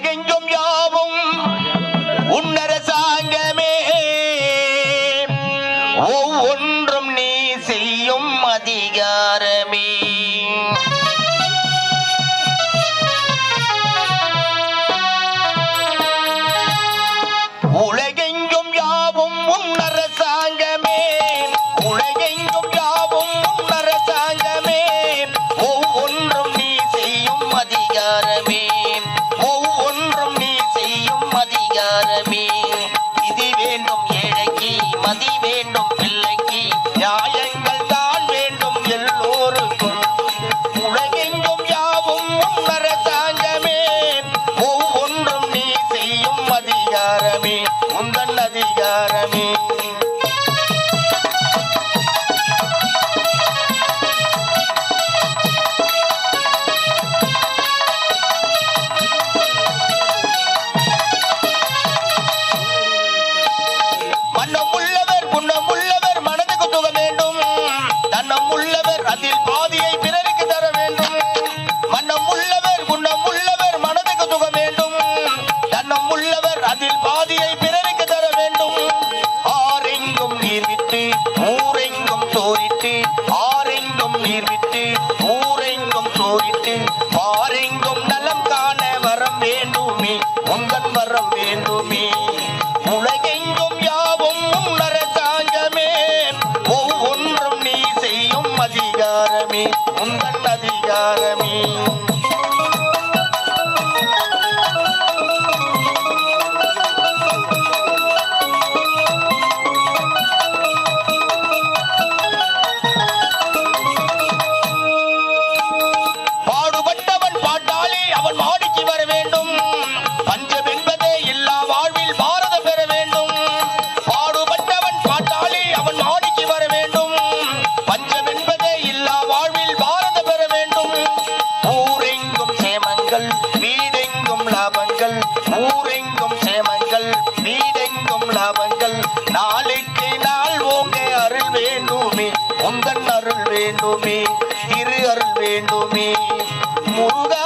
உலகெங்கும் யாவும் உன்னரசாங்கமே. ஒவ்வொன்று வரம் வேண்டுமே. உலகெங்கும் யாவும் உன்னர சாங்கமே ஒவ்வொன்றும் நீ செய்யும் அதிகாரமே. உந்தன் அதிகாரம் ஊரெங்கும் சேமங்கள் வீடெங்கும் லாபங்கள். நாளைக்கு நாள் ஓங்க அருள் வேண்டுமே உந்தன் அருள் வேண்டுமே திரு அருள் வேண்டுமே. முருக